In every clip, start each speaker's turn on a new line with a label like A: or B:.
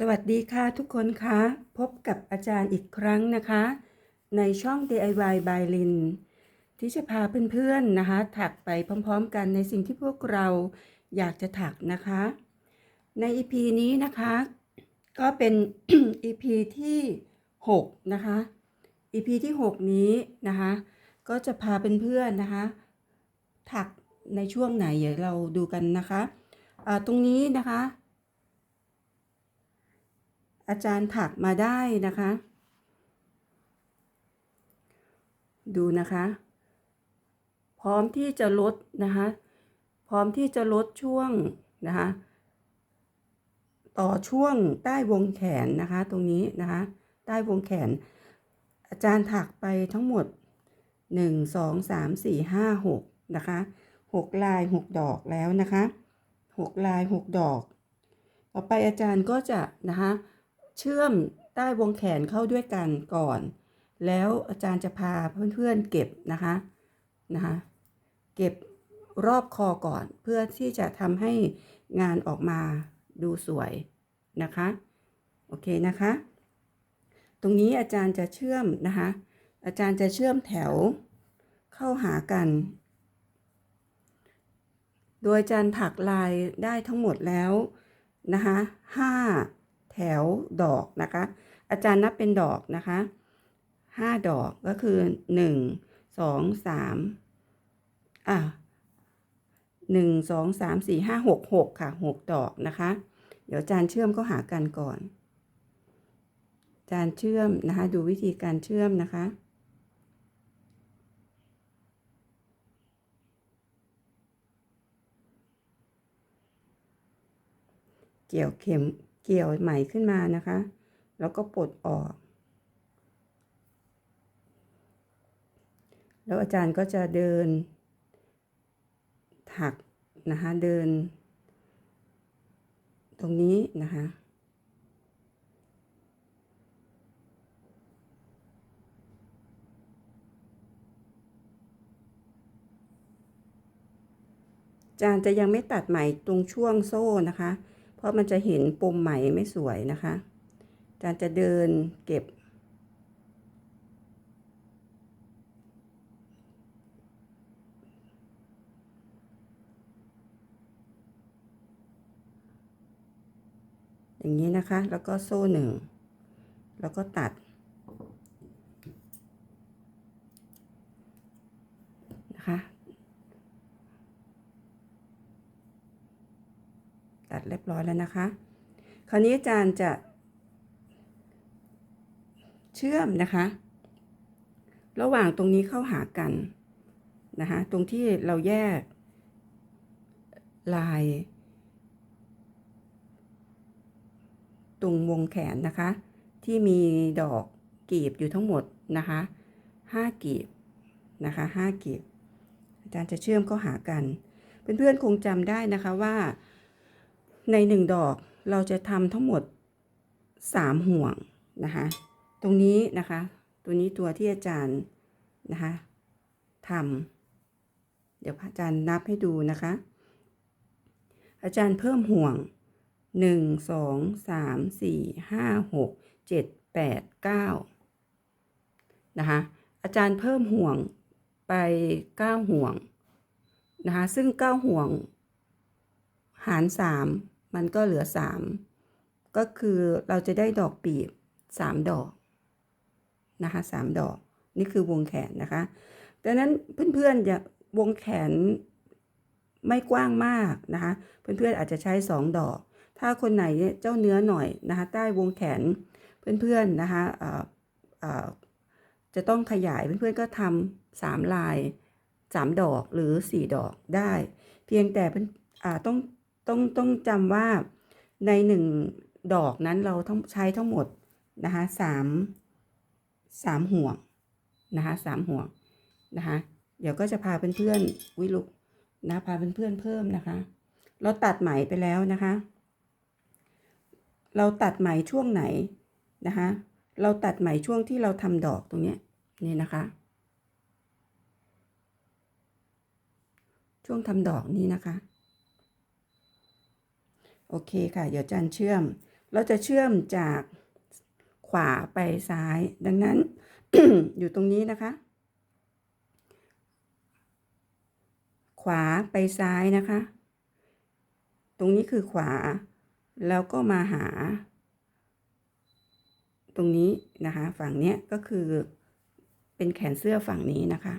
A: สวัสดีค่ะทุกคนคะพบกับอาจารย์อีกครั้งนะคะ ในช่อง DIY by Lin ที่จะพาเพื่อนๆนะคะถักไปพร้อมๆกันในสิ่งที่พวกเราอยากจะถักนะคะ ใน EP นี้นะคะ ก็เป็น EP ที่6นะคะ EP ที่ 6 นี้นะคะ ก็จะพาเพื่อนๆนะคะ ถักในช่วงไหนเดี๋ยวเราดูกันนะคะอ่าตรงนี้นะคะ อาจารย์ถักมาได้นะคะ ดูนะคะ พร้อมที่จะลดนะคะ พร้อมที่จะลดช่วงนะคะ ต่อช่วงใต้วงแขนนะคะ ตรงนี้นะคะ ใต้วงแขน อาจารย์ถักไปทั้งหมด 1 2 3 4 5 6 นะคะ6ลาย 6 ดอกแล้วนะคะ 6 ลาย 6 ดอก ต่อไปอาจารย์ก็จะนะคะ เชื่อมใต้วงแขนเข้าด้วยกันก่อน แล้วอาจารย์จะพาเพื่อนๆเก็บนะคะนะคะเก็บรอบคอก่อนเพื่อที่จะทำให้งานออกมาดูสวยนะคะ โอเคนะคะ ตรงนี้อาจารย์จะเชื่อมนะคะ อาจารย์จะเชื่อมแถวเข้าหากัน โดยอาจารย์ถักลายได้ทั้งหมดแล้วนะคะห้า ถวดอกนะคะ อาจารย์นับเป็นดอกนะคะห้าดอกก็คือหนึ่งสองสามอะหนึ่งสองสามสี่ห้าหกหกค่ะหกดอกนะคะ เดี๋ยวอาจารย์เชื่อมเข้าหากันก่อนอาจารย์เชื่อมนะคะ ดูวิธีการเชื่อมนะคะเกี่ยวเข็ม เกี่ยวไหมขึ้นมานะคะ แล้วก็ปลดออก แล้วอาจารย์ก็จะเดิน ถักนะคะเดิน ตรงนี้นะคะอาจารย์จะยังไม่ตัดไหมตรงช่วงโซ่นะคะ เพราะมันจะเห็นปมไหมไม่สวยนะคะอาจารย์จะเดินเก็บ อย่างนี้นะคะ แล้วก็โซ่หนึ่ง แล้วก็ตัดนะคะ ตัดเรียบร้อยแล้วนะคะ คราวนี้อาจารย์จะ เชื่อมนะคะ ระหว่างตรงนี้เข้าหากันนะคะตรงที่เราแยกลาย ตรงวงแขนนะคะ ที่มีดอกกีบอยู่ทั้งหมดนะคะห้ากีบนะคะห้ากีบ อาจารย์จะเชื่อมเข้าหากัน เพื่อนๆคงจำได้นะคะว่า ในหนึ่งดอกเราจะทำทั้งหมดสามห่วงนะคะ ตรงนี้นะคะ ตัวนี้ตัวที่อาจารย์นะคะทำเดี๋ยวอาจารย์นับให้ดูนะคะ อาจารย์เพิ่มห่วงหนึ่งสองสามสี่ห้าหกเจ็ดแปดเก้านะคะอาจารย์เพิ่มห่วงไปเก้าห่วงนะคะซึ่งเก้าห่วง หารสาม มันก็เหลือสามก็คือเราจะได้ดอกปีบสามดอกนะคะสามดอก นี่คือวงแขนนะคะดังนั้นเพื่อนๆอย่าวงแขนไม่กว้างมากนะคะเพื่อนๆอาจจะใช้สองดอก ถ้าคนไหนเจ้าเนื้อหน่อยนะคะใต้วงแขนเพื่อนๆนะคะจะต้องขยายเพื่อนๆก็ทำสามลายสามดอกหรือสี่ดอกได้ เพียงแต่ต้อง ต้องต้องจำว่าในหนึ่งดอกนั้นเราต้องใช้ทั้งหมดนะคะสามสามห่วงนะคะสามห่วงนะคะ เดี๋ยวก็จะพาเพื่อนๆวิลุกนะพาเพื่อนๆเพิ่มนะคะ เราตัดไหมไปแล้วนะคะ เราตัดไหมช่วงไหนนะคะ เราตัดไหมช่วงที่เราทำดอกตรงนี้นี่นะคะ ช่วงทำดอกนี้นะคะ โอเคค่ะ เดี๋ยวจารย์เชื่อม เราจะเชื่อมจากขวาไปซ้าย ดังนั้น อยู่ตรงนี้นะคะ ขวาไปซ้ายนะคะ ตรงนี้คือขวา แล้วก็มาหา ตรงนี้นะคะ ฝั่งเนี้ยก็คือเป็นแขนเสื้อฝั่งนี้นะคะ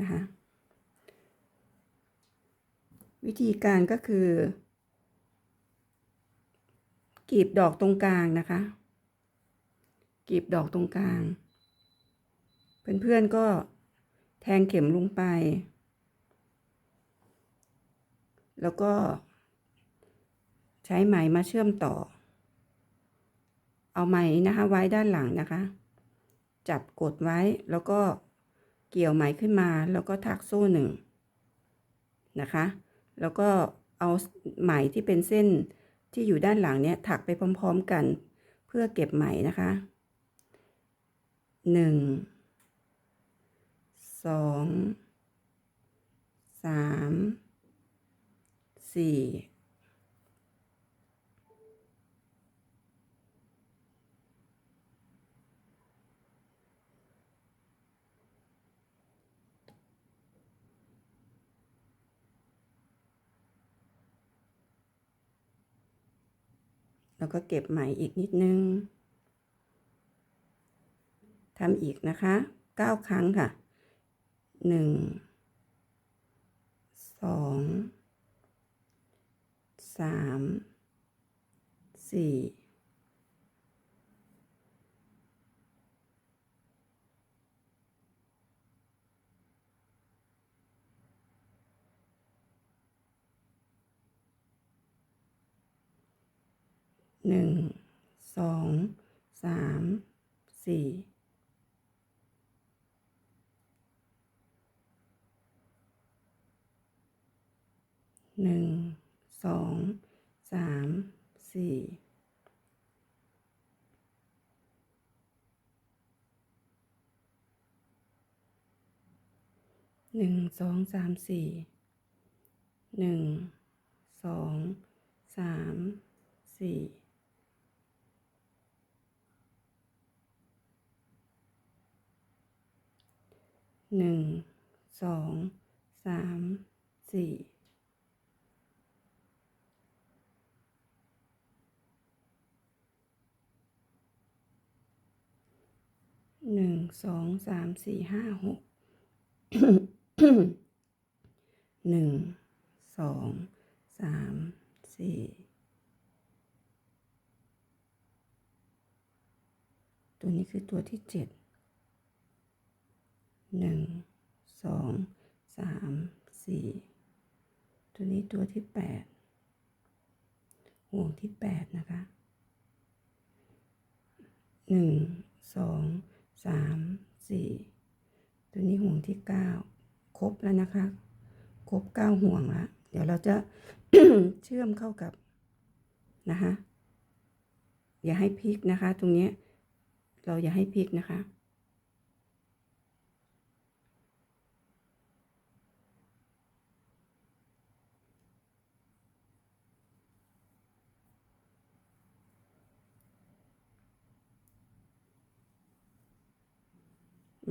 A: นะคะ วิธีการก็คือกรีบดอกตรงกลางนะคะกรีบดอกตรงกลาง เพื่อนๆก็แทงเข็มลงไป แล้วก็ใช้ไหมมาเชื่อมต่อ เอาไหมนะคะไว้ด้านหลังนะคะ จับกดไว้แล้วก็เกี่ยวไหมขึ้นมาแล้วก็ถักโซ่หนึ่งนะคะ แล้วก็เอาไหมที่เป็นเส้นที่อยู่ด้านหลังเนี้ยถักไปพร้อมๆกัน เพื่อเก็บไหมนะคะหนึ่งสองสามสี่ แล้วก็เก็บใหม่อีกนิดนึงทำอีกนะคะ 9 ครั้งค่ะ 1 2 3 4 หนึ่งสองสามสี่หนึ่งสองสามสี่หนึ่งสองสามสี่หนึ่งสองสามสี่ หนึ่งสองสามสี่หนึ่งสองสามสี่ห้าหกหนึ่งสองสามสี่ตัวนี้คือตัวที่เจ็ด หนึ่งสองสามสี่ตัวนี้ตัวที่แปดห่วงที่แปดนะคะหนึ่งสองสามสี่ตัวนี้ห่วงที่เก้าครบแล้วนะคะ ครบเก้าห่วงแล้วเดี๋ยวเราจะเชื่อมเข้ากับนะคะอย่าให้พลิกนะคะ ตรงนี้เราอย่าให้พลิกนะคะ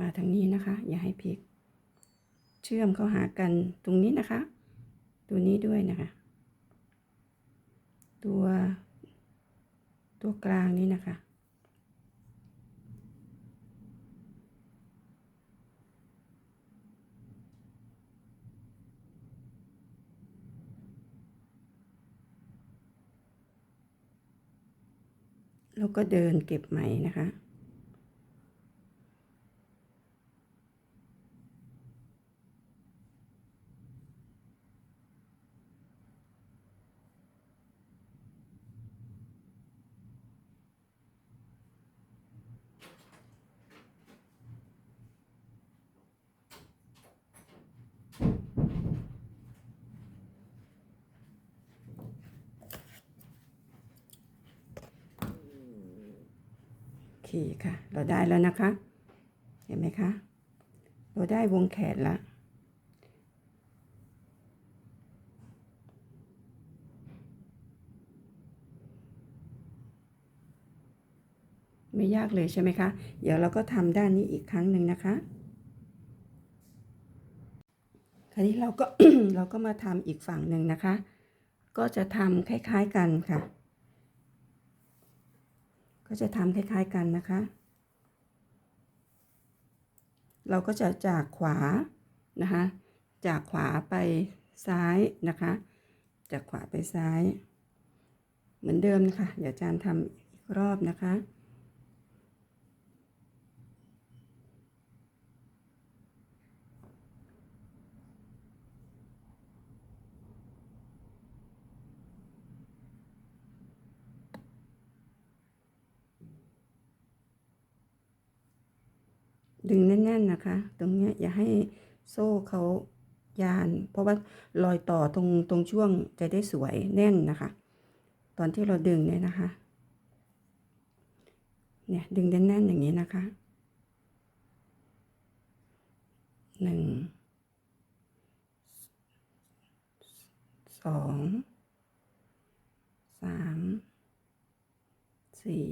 A: มาทางนี้นะคะ อย่าให้พลิก เชื่อมเข้าหากันตรงนี้นะคะ ตัวนี้ด้วยนะคะ ตัว ตัวกลางนี้นะคะ แล้วก็เดินเก็บไหมนะคะ คค่ะ เราได้แล้วนะคะ เห็นไหมคะ เราได้วงแขนละไม่ยากเลยใช่ไหมคะ เดี๋ยวเราก็ทำด้านนี้อีกครั้งหนึ่งนะคะคราวนี้เราก็เราก็มาทำอีกฝั่งหนึ่งนะคะ ก็จะทำคล้าย ๆกันค่ะ ก็จะทำคล้ายๆกันนะคะ เราก็จะจากขวานะคะ จากขวาไปซ้ายนะคะ จากขวาไปซ้าย เหมือนเดิมนะคะ เดี๋ยวอาจารย์ทำอีกรอบนะคะ ดึงแน่นๆนะคะ ตรงเนี้ยอย่าให้โซ่เขายาน เพราะว่ารอยต่อตรงตรงช่วงจะได้สวยแน่นนะคะ ตอนที่เราดึงเนี่ยนะคะ เนี่ยดึงแน่นๆอย่างนี้นะคะหนึ่งสองสามสี่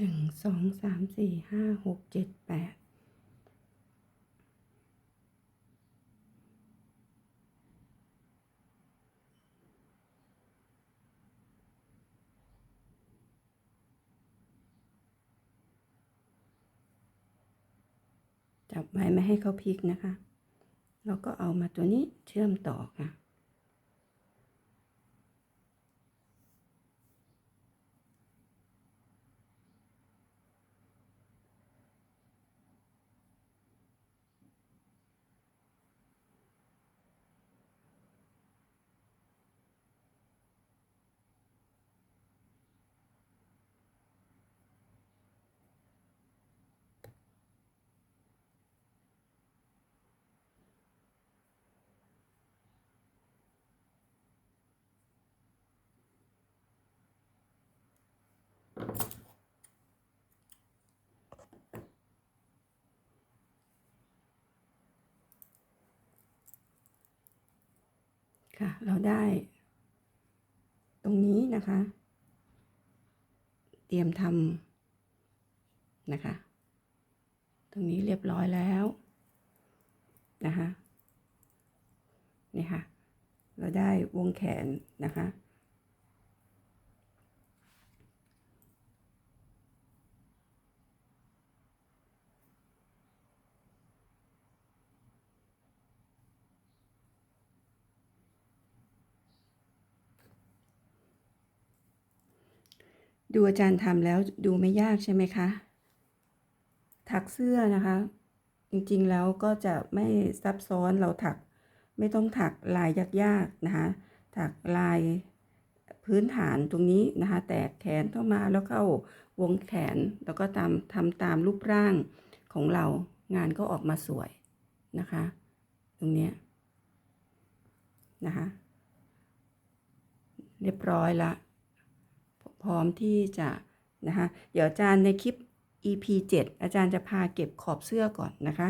A: หนึ่งสองสามสี่ห้าหกเจ็ดแปดจับไว้ไม่ให้เขาพลิกนะคะ แล้วก็เอามาตัวนี้เชื่อมต่อค่ะ ค่ะ เราได้ ตรงนี้นะคะ เตรียมทำนะคะ ตรงนี้เรียบร้อยแล้วนะคะนี่ค่ะ เราได้วงแขนนะคะ ดูอาจารย์ทำแล้วดูไม่ยากใช่ไหมคะ ถักเสื้อนะคะ จริงๆแล้วก็จะไม่ซับซ้อนเราถักไม่ต้องถักลายยากๆนะคะ ถักลายพื้นฐานตรงนี้นะคะ แตกแขนเข้ามาแล้วเข้าวงแขนแล้วก็ตามทำตามรูปร่างของเรางานก็ออกมาสวยนะคะ ตรงนี้นะคะ เรียบร้อยละ พร้อมที่จะนะคะเดี๋ยวอาจารย์ในคลิป EP 7 อาจารย์จะพาเก็บขอบเสื้อก่อนนะคะ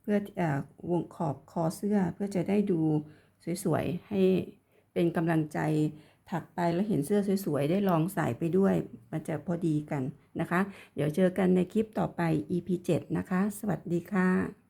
A: เพื่อเออวงขอบคอเสื้อเพื่อจะได้ดูสวยๆ ให้เป็นกำลังใจถักไปแล้วเห็นเสื้อสวยๆ ได้ลองใส่ไปด้วย มันจะพอดีกันนะคะ เดี๋ยวเจอกันในคลิปต่อไป EP 7 นะคะ สวัสดีค่ะ